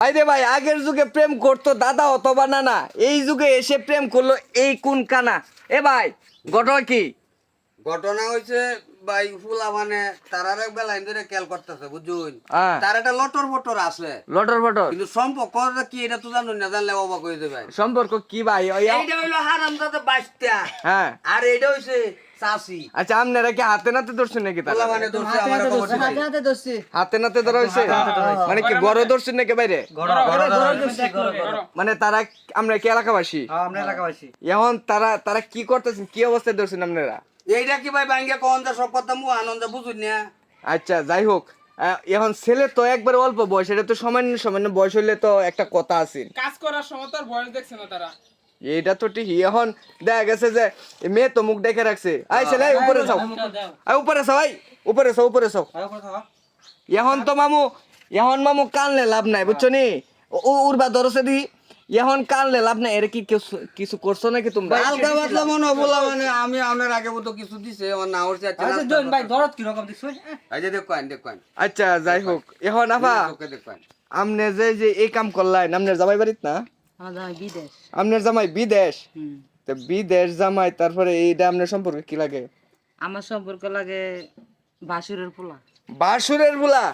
ভাই রে ভাই, আগের যুগে প্রেম করতো দাদা অথবা নানা, এই যুগে এসে প্রেম করল এই কোন কানা এ ভাই, ঘটনা কি? ঘটনা হয়েছে ভাই ফুলা মানে তারার এক বেলা ধরে করতেছে বুঝুন। তার একটা লটর বটর আছে। লটর ফটর? কিন্তু সম্পর্ক কি এটা তো জানো না জানলে অবাক হয়ে যাবে সম্পর্ক কি ভাই? এইটা হইল হারাম দাদা বাইশটা। হ্যাঁ। আর এইটা হইছে চাষি। আচ্ছা আপনারা কি হাতে নাতে ধরছেন নাকি তারা? মানে ধরছে আমার। হাতে নাতে ধরা হয়েছে মানে কি গড়ে ধরছেন নাকি বাইরে? মানে তারা আমরা কি এলাকাবাসী? আমরা এলাকাবাসী। এখন তারা তারা কি করতেছেন? কি অবস্থায় ধরছেন আপনারা? এইটা কি ভাই ভাঙ্গে কন যা সব কথা মু আনন্দ বুঝুন না? আচ্ছা যাই হোক। এখন ছেলে তো একবার অল্প বয়স এটা তো সামান্য সামান্য বয়স হইলে তো একটা কথা আছে। কাজ করার সময় তার বয়স দেখছে না তারা। এটা তো ঠিকই এখন দেখা গেছে যে মেয়ে তো মুখ দেখে রাখছে। আই ছেলে উপরে যাও। আই উপরে যাও আই উপরে যাও উপরে যাও। এখন তো মামু এখন মামু কানলে লাভ নাই বুঝছ নি? উড়বা ধরছে দি। এখন কানলে লাভ নাই এর কি কিছু- কিছু করছ নাকি তোমরা? হালকা পাতলা মনে হয় বলা মানে আমি আপনার আগে মতো কিছু দিছে আমার না হচ্ছে আচ্ছা ভাই দরদ কি রকম দিছ এই যে দেখেন দেখেন আচ্ছা যাই হোক। এখন দেখেন আমনে যে যে এই কাম করলাই আমনের জামাই বাড়িত না? বিদেশ। আমনের জামাই বিদেশ? তো বিদেশ জামাই তারপরে এইটা আমনের সম্পর্কে কি লাগে? আমার সম্পর্ক লাগে বাসুরের পোলা। বাসুরের বুলা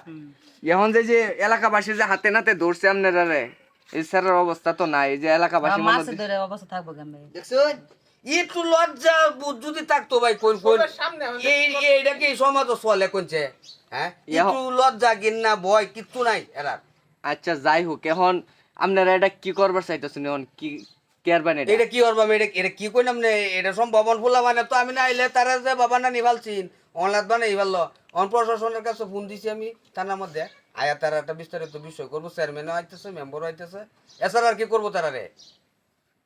এখন যে যে এলাকাবাসী যে হাতে নাতে ধরছে আপনারা রে এই স্যারের অবস্থা তো নাই যে এলাকাবাসী মাছ ধরে অবস্থা থাকব কেমন? দেখছেন একটু লজ্জা যদি থাকতো ভাই কোন কোন এইটা কি সমাজ চলে কোনছে? হ্যাঁ? একটু লজ্জা গিন্না ভয় কিচ্ছু নাই এরা আচ্ছা যাই হোক এখন আপনারা এটা কি করবার চাইতেছেন? এখন কি কেয়ারবেন এটা এটা কি করবাম এটা এটা কি কইলাম নে? এটা সম্ভবন ফুলা মানে তো আমি না আইলে তারা যে বাবা না নিভালছিন অন প্রশাসনের কাছে ফোন দিছি আমি। থানার মধ্যে আয়া। তারা একটা বিস্তারিত বিষয় করব। চেয়ারম্যানও আইতেছে মেম্বারও আইতেছে। এছাড়া আর কি করব তারা রে?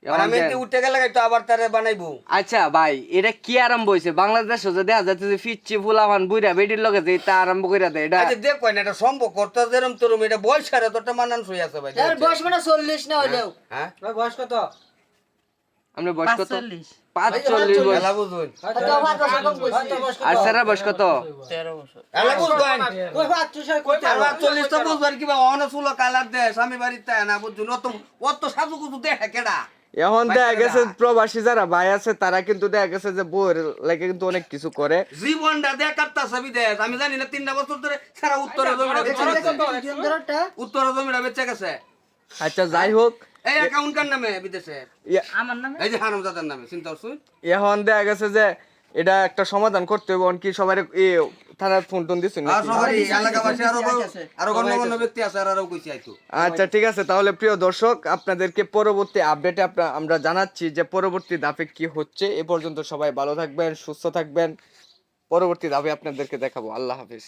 আর আমি এতে উঠে গেলে তো আবার তারা বানাইবো। আচ্ছা ভাই এটা কি আরম্ভ হয়েছে? বাংলাদেশ যে দেখা যাচ্ছে যে ফিচ্ছি ফুলামান বুইরা বেডির লগে যে তা আরম্ভ করে দেয় এটা আচ্ছা দেখো না এটা সম্ভব করতে যেরম তোরম এটা বয়স আর তোরটা মানান আছে ভাই। বয়স মানে চল্লিশ না হইলেও। হ্যাঁ বয়স কত? আমরা বয়স কত পাঁচচল্লিশ আর স্যারের বয়স কত এখন দেখা গেছে প্রবাসী যারা ভাই আছে তারা কিন্তু দেখা গেছে যে বউয়ের লাগে কিন্তু অনেক কিছু করে জীবনটা দেখাতা ছবি দেখ আমি জানি না তিনটা বছর ধরে সারা উত্তরে জমিটা বেচে উত্তরে জমিটা বেঁচে গেছে আচ্ছা যাই হোক এই অ্যাকাউন্ট কার নামে বিদেশে আমার নামে? এই যে হারামজাদার নামে চিন্তা করছুন এখন দেখা গেছে যে এটা একটা সমাধান করতে হবে কি সবাই থানার ফোন টোন দিচ্ছেন আর সবারই এলাকাবাসী আরও আরও গণ্যমান্য ব্যক্তি আছে আর আরও কইছি আইতো। আচ্ছা ঠিক আছে তাহলে প্রিয় দর্শক আপনাদেরকে পরবর্তী আপডেটে আমরা জানাচ্ছি যে পরবর্তী ধাপে কি হচ্ছে। এ পর্যন্ত সবাই ভালো থাকবেন সুস্থ থাকবেন। পরবর্তী ধাপে আপনাদেরকে দেখাবো। আল্লাহ হাফিজ।